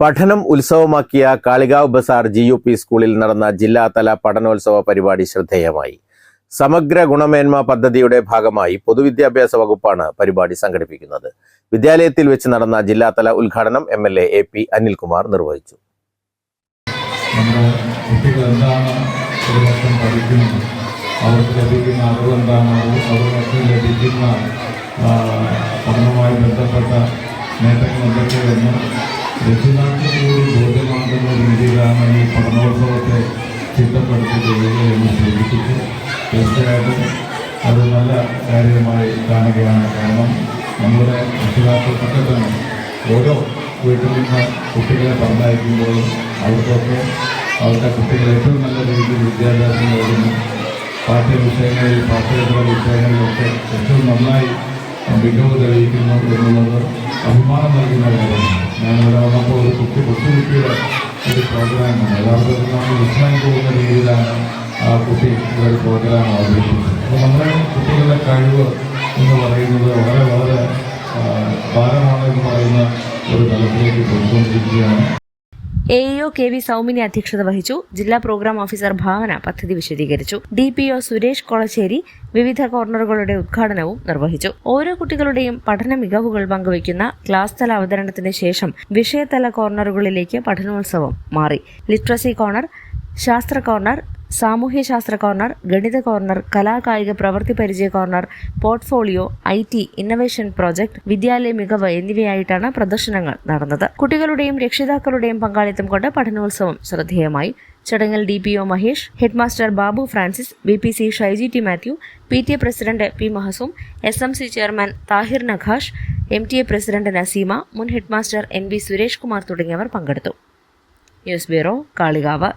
പഠനം ഉത്സവമാക്കിയ Kalikavu Bazar G U P സ്കൂളിൽ നടന്ന ജില്ലാതല പഠനോത്സവ പരിപാടി ശ്രദ്ധേയമായി. സമഗ്ര ഗുണമേന്മ പദ്ധതിയുടെ ഭാഗമായി പൊതുവിദ്യാഭ്യാസ വകുപ്പാണ് പരിപാടി സംഘടിപ്പിക്കുന്നത്. വിദ്യാലയത്തിൽ വെച്ച് നടന്ന ജില്ലാതല ഉദ്ഘാടനം M L A P Anilkumar നിർവഹിച്ചു. നേട്ടങ്ങൾ എന്തൊക്കെയെന്ന് ചിട്ടപ്പെടുത്തിയിട്ടുള്ളത് എന്ന് സൂചിപ്പിച്ചു തീർച്ചയായിട്ടും അത് നല്ല കാര്യമായി കാണുകയാണ്. കാരണം നമ്മുടെ രക്ഷിതാക്കൾക്കൊക്കെ തന്നെ ഓരോ വീട്ടിൽ നിന്ന് കുട്ടികളെ പറഞ്ഞയക്കുമ്പോഴും അവർക്കൊക്കെ അവരുടെ കുട്ടികൾ ഏറ്റവും നല്ല രീതിയിൽ വിദ്യാഭ്യാസം നേടുന്നു പാഠ്യവിഷയങ്ങളിൽ പാഠ്യേതര വിഷയങ്ങളിലൊക്കെ ഏറ്റവും നന്നായി മികവ് തെളിയിക്കുന്നു എന്നുള്ളത് അഭിമാനം നൽകുന്ന കാര്യമാണ്. ഞാനിവിടെ വന്നപ്പോൾ ഒരു കുട്ടി കൊച്ചുകുട്ടിയുടെ ഒരു പ്രോഗ്രാമാണ്. യഥാർത്ഥത്തിൽ നമ്മൾ വിസ്മയം പോകുന്ന രീതിയിലാണ് ആ കുട്ടി ഒരു പ്രോഗ്രാം അവതരിപ്പിച്ചത്. അപ്പോൾ നമ്മുടെ കുട്ടികളുടെ കഴിവ് എന്ന് പറയുന്നത് വളരെ വളരെ ഭാരമാണെന്ന് പറയുന്ന ഒരു തലത്തിലേക്ക് പോയിക്കൊണ്ടിരിക്കുകയാണ്. A EO K V Soumini അധ്യക്ഷത വഹിച്ചു. ജില്ലാ പ്രോഗ്രാം ഓഫീസർ ഭാവന പദ്ധതി വിശദീകരിച്ചു. D P O Suresh Kolassery വിവിധ കോർണറുകളുടെ ഉദ്ഘാടനവും നിർവഹിച്ചു. ഓരോ കുട്ടികളുടെയും പഠന മികവുകൾ പങ്കുവയ്ക്കുന്ന ക്ലാസ് തല അവതരണത്തിന് ശേഷം വിഷയതല കോർണറുകളിലേക്ക് പഠനോത്സവം മാറി. ലിറ്ററസി കോർണർ ശാസ്ത്ര കോർണർ സാമൂഹ്യശാസ്ത്ര കോർണർ ഗണിത കോർണർ കലാകായിക പ്രവൃത്തി പരിചയ corner portfolio I T innovation project വിദ്യാലയ മികവ് എന്നിവയായിട്ടാണ് പ്രദർശനങ്ങൾ നടന്നത്. കുട്ടികളുടെയും രക്ഷിതാക്കളുടെയും പങ്കാളിത്തം കൊണ്ട് പഠനോത്സവം ശ്രദ്ധേയമായി. ചടങ്ങിൽ D P O Mahesh headmaster Babu Francis B P C Shaiji T Mathew P T A president P Mahasoom S M C chairman Tahir Nakhash M T A president Naseema മുൻ headmaster N B Suresh Kumar തുടങ്ങിയവർ പങ്കെടുത്തു. News bureau Kalikavu.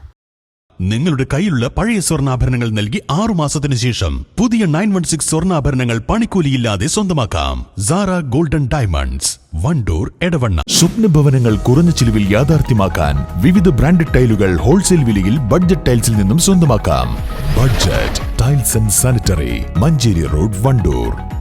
നിങ്ങളുടെ കയ്യിലുള്ള പഴയ സ്വർണാഭരണങ്ങൾ നൽകി ആറു മാസത്തിന് ശേഷം പുതിയ നയൻ വൺ സിക്സ് സ്വർണാഭരണങ്ങൾ പണിക്കൂലിയില്ലാതെ സ്വന്തമാക്കാം. Sara golden diamonds Wandoor Edavanna. സ്വപ്ന ഭവനങ്ങൾ കുറഞ്ഞ ചിലവിൽ യാഥാർത്ഥ്യമാക്കാൻ വിവിധ ബ്രാൻഡഡ് ടൈലുകൾ ഹോൾസെയിൽ വിലയിൽ ബഡ്ജറ്റ് ടൈൽസിൽ നിന്നും സ്വന്തമാക്കാം. Budget tiles and sanitary Manjeri road Wandoor.